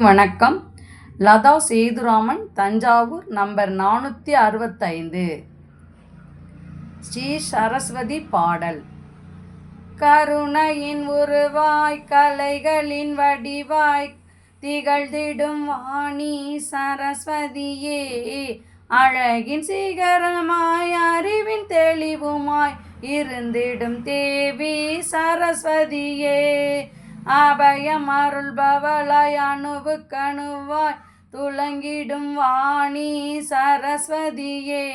வணக்கம். லதா சேதுராமன் தஞ்சாவூர் நம்பர் நானூற்றி அறுபத்தைந்து. ஸ்ரீ சரஸ்வதி பாடல். கருணையின் உருவாய் கலைகளின் வடிவாய் திகழ்ந்திடும் வாணி சரஸ்வதியே. அழகின் சிகரமாய் அறிவின் தெளிவுமாய் இருந்திடும் தேவி சரஸ்வதியே. அபயம் அருள்பவளாய் அணுவுக்கணுவாய். துளங்கிடும் வாணி சரஸ்வதியே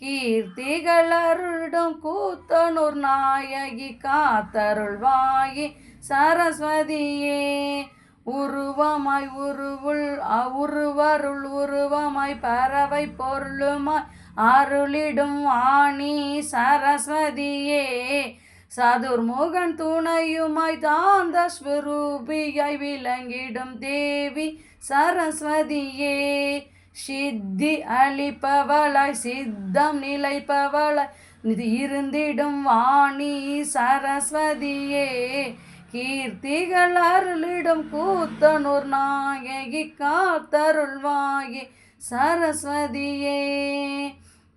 கீர்த்திகள் அருளும் கூத்தனூர் நாயகி காத்தருள்வாயி சரஸ்வதியே. உருவமாய் உருவுள் உருவருள் உருவமாய் பறவை பொருளுமாய் அருளிடும் வாணி சரஸ்வதியே. சதுர்முகன் துணையுமாய் தாந்த ஸ்வரூபியாய் விளங்கிடும் தேவி சரஸ்வதியே. சித்தி அளிப்பவளாய் சித்தம் நிலைப்பவளாய் இருந்திடும் வாணி சரஸ்வதியே. கீர்த்திகள் அருளிடும் கூத்தனூர் நாயகி காத்தருள்வாயி சரஸ்வதியே.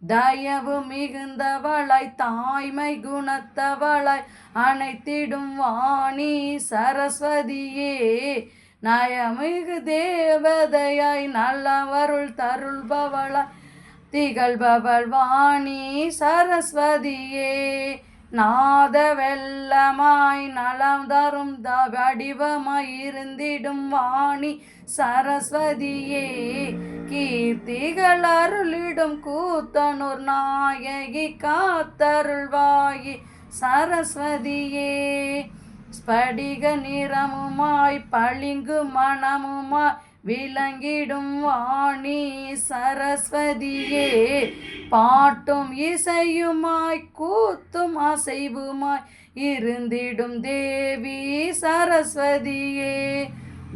தயவு மிகுந்தவளாய் தாய்மை குணத்தவளாய் அனைத்திடும் வாணி சரஸ்வதியே. நயமிகு தேவதையாய் நல்லவருள் தருள்பவளாய் திகழ்பவள் வாணி சரஸ்வதியே. நாத வெள்ளமாய் நலம் தரும் த வடிவமாய் இருந்திடும் வாணி சரஸ்வதியே கீர்த்திகள் அருளிடும் கூத்தனூர் நாயகி காத்தருள்வாயி சரஸ்வதியே. ஸ்படிக நிறமுமாய் பளிங்கு மனமுமாய் விளங்கிடும் வாணி சரஸ்வதியே. பாட்டும் இசையுமாய் கூத்தும் அசைவுமாய் இருந்திடும் தேவி சரஸ்வதியே.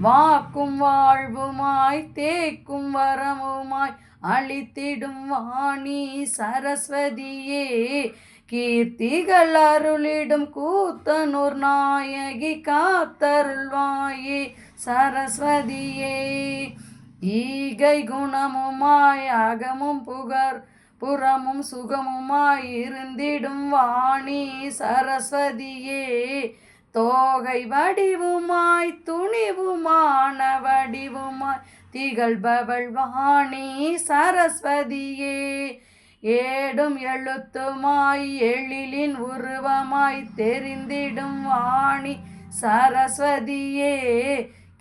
வாக்கும் வாழ்வுமாய் தேக்கும் வரமுமாய் அழித்திடும் வாணி சரஸ்வதியே. கீர்த்திகள் அருளிடும் கூத்தனூர் நாயகி காத்தருள்வாயே. சரஸ்வதியே ஈகை குணமுமாய் அகமும் புகர் புறமும் சுகமுமாய் இருந்திடும் வாணி சரஸ்வதியே. தோகை வடிவுமாய் துணிவுமான வடிவுமாய் திகழ்பவள் வாணி சரஸ்வதியே. ஏடும் எழுத்துமாய் எழிலின் உருவமாய் தெரிந்திடும் வாணி சரஸ்வதியே.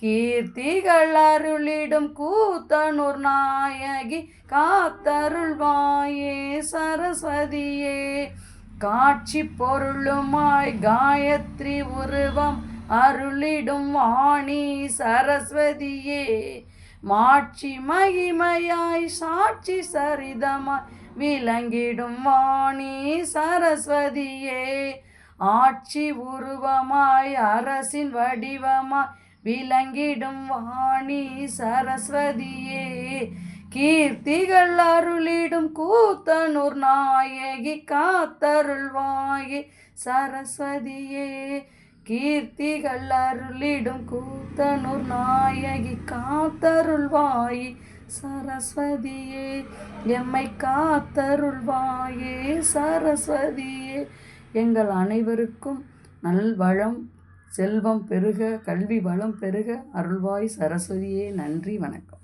கீர்த்திகள் அருளிடும் கூத்தனூர் நாயகி காத்தருள்வாயே சரஸ்வதியே. காட்சி பொருளுமாய் காயத்ரி உருவம் அருளிடும் வாணி சரஸ்வதியே. மாட்சி மகிமையாய் சாட்சி சரிதமாய் விளங்கிடும் வாணி சரஸ்வதியே. ஆட்சி உருவமாய் அரசின் வடிவமாய் விளங்கிடும் வாணி சரஸ்வதியே. கீர்த்திகள் அருளிடும் கூத்தனூர் நாயகி காத்தருள்வாயே. சரஸ்வதியே கீர்த்திகள் அருளிடும் கூத்தனூர் நாயகி காத்தருள்வாயி. சரஸ்வதியே எம்மை காத்தருள்வாயே. சரஸ்வதியே எங்கள் அனைவருக்கும் நல்வளம் செல்வம் பெருக கல்வி வளம் பெருக அருள்வாய் சரஸ்வதியே நன்றி வணக்கம்.